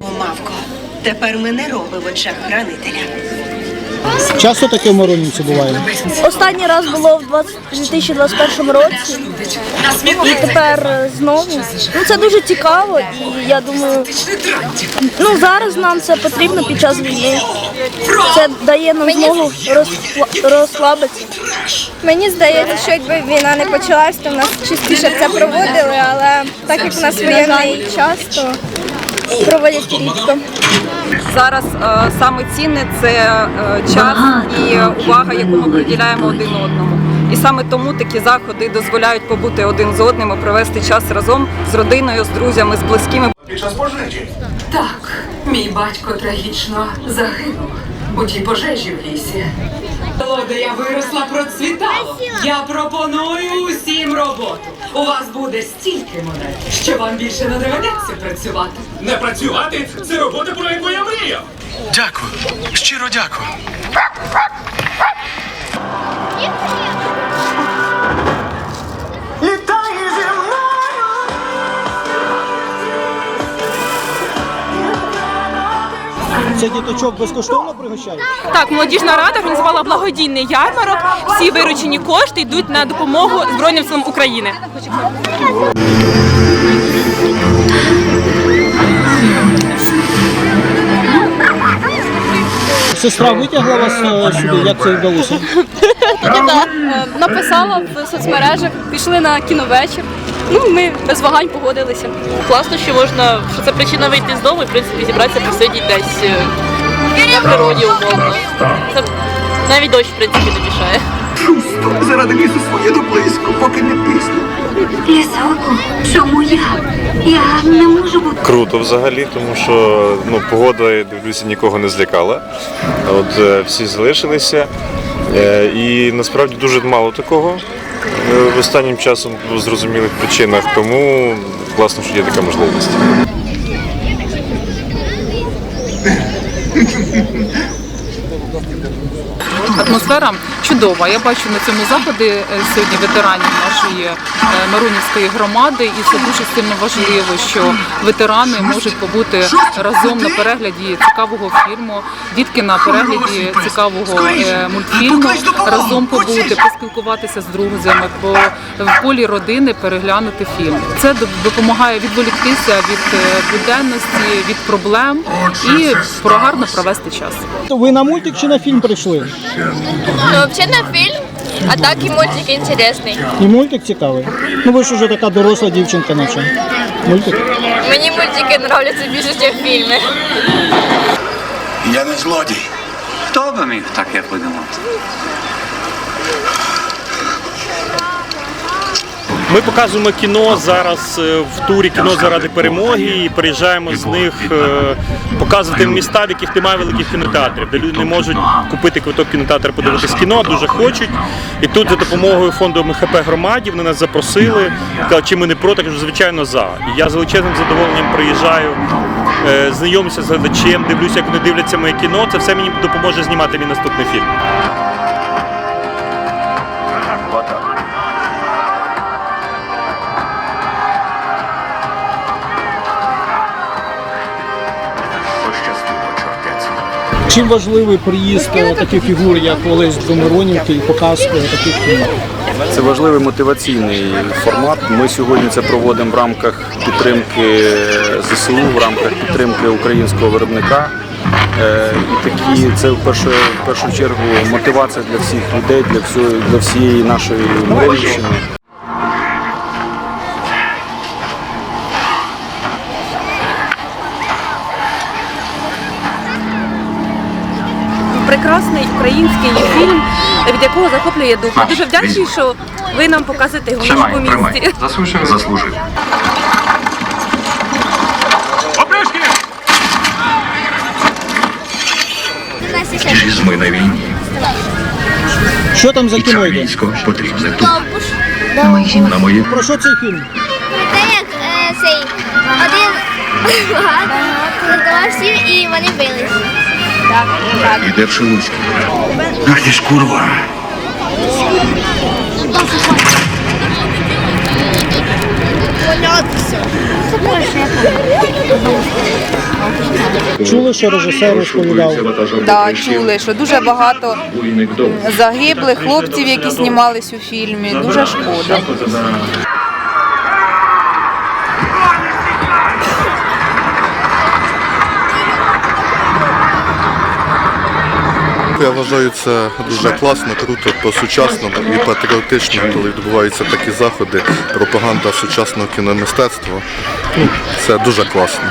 О, Мавко, тепер ми не робимо в очах хранителя. Часто таке в Миронівці буває? Останній раз було в 20 2021 році, і тепер знову. Ну це дуже цікаво, і я думаю, ну зараз нам це потрібно під час війни. Це дає нам змогу розхла- розслабитися. Мені здається, що якби війна не почалась, то в нас частіше б це проводили, але так як у нас воєнний час, то проводять рідко. Зараз е, саме цінне це е, час і увага, яку ми приділяємо один одному. І саме тому такі заходи дозволяють побути один з одним і провести час разом з родиною, з друзями, з близькими. під час пожежі. Так, мій батько трагічно загинув у тій пожежі в лісі. Володя виросла, процвітало. Я пропоную усім роботу. У вас буде стільки монет, що вам більше не доведеться працювати. Не працювати це робота, про яку я мріяв. Дякую, щиро дякую. Це діточок безкоштовно пригощають? Так, молодіжна рада організувала благодійний ярмарок. Всі виручені кошти йдуть на допомогу Збройним силам України. Сестра витягла вас е, сюди, як це вдалося? Написала в соцмережах, пішли на кіновечір. Ну, ми без вагань погодилися. Класно, що можна, що це причина вийти з дому і в принципі зібратися посидіти десь е, на природі умовно. Це навіть дощ, в принципі, не мішає. Заради лісу своєду близько, поки не пізно. Лісоку, чому я? Я не можу бути. Круто взагалі, тому що ну, погода, я дивлюся, нікого не злякала. От е, всі залишилися. Е, і насправді дуже мало такого останнім часом по зрозумілих причинах, тому класно, що є така можливість. Атмосфера чудова. Я бачу на цьому заході е, сьогодні ветеранів нашої е, Марунівської громади, і це дуже сильно важливо, що ветерани можуть побути разом на перегляді цікавого фільму, дітки на перегляді цікавого е, мультфільму, разом побути, поспілкуватися з друзями, по в полі родини переглянути фільм. Це допомагає відволіктися від е, буденності, від проблем і про гарно провести час. Ви на мультик чи на фільм прийшли? Ну, взагалі на фільм, а так і мультик інтересний. І мультик цікавий. Ну ви ж вже така доросла дівчинка, наче. Мультик. Мені мультики подобаються більше, ніж фільми. Я не злодій. Хто би міг таке подумати? Ми показуємо кіно зараз е, в турі кіно заради перемоги і приїжджаємо з них е, показувати міста, в яких немає великих кінотеатрів, де люди не можуть купити квиток кінотеатр, подивитись кіно, дуже хочуть. І тут за допомогою фонду МХП громаді вони нас запросили. Сказали, чи ми не проти, кажу, звичайно, за. І я з величезним задоволенням приїжджаю, е, знайомлюся з глядачем, дивлюся, як вони дивляться моє кіно. Це все мені допоможе знімати мій наступний фільм. Чим важливий приїзд е, таких фігур, як Олесь до Миронівки і показ е, таких фільмів? Це важливий мотиваційний формат. Ми сьогодні це проводимо в рамках підтримки ЗСУ, в рамках підтримки українського виробника. Е, І такі це в першу, в першу чергу мотивація для всіх людей, для всього для всієї нашої Мирівщини. Прекрасний український фільм, від якого захоплює дух. Дуже вдячні, що ви нам показуєте його в нашому місті. Заслужив. Заслужив. Ми на війні. Що там за кіно йде? Військо потрібне тут. На моє Про що цей фільм? Те як е, цей один продавав всім і вони бились. Так, так. іде Пшилуцький. Ах ти ж курва. Чули, що режисер розповідав? Да, чули, що дуже багато загиблих хлопців, які знімались у фільмі. Дуже шкода. Я вважаю це дуже класно, круто, по-сучасному і патріотично, коли відбуваються такі заходи, пропаганда сучасного кіномистецтва. Ну, Це дуже класно.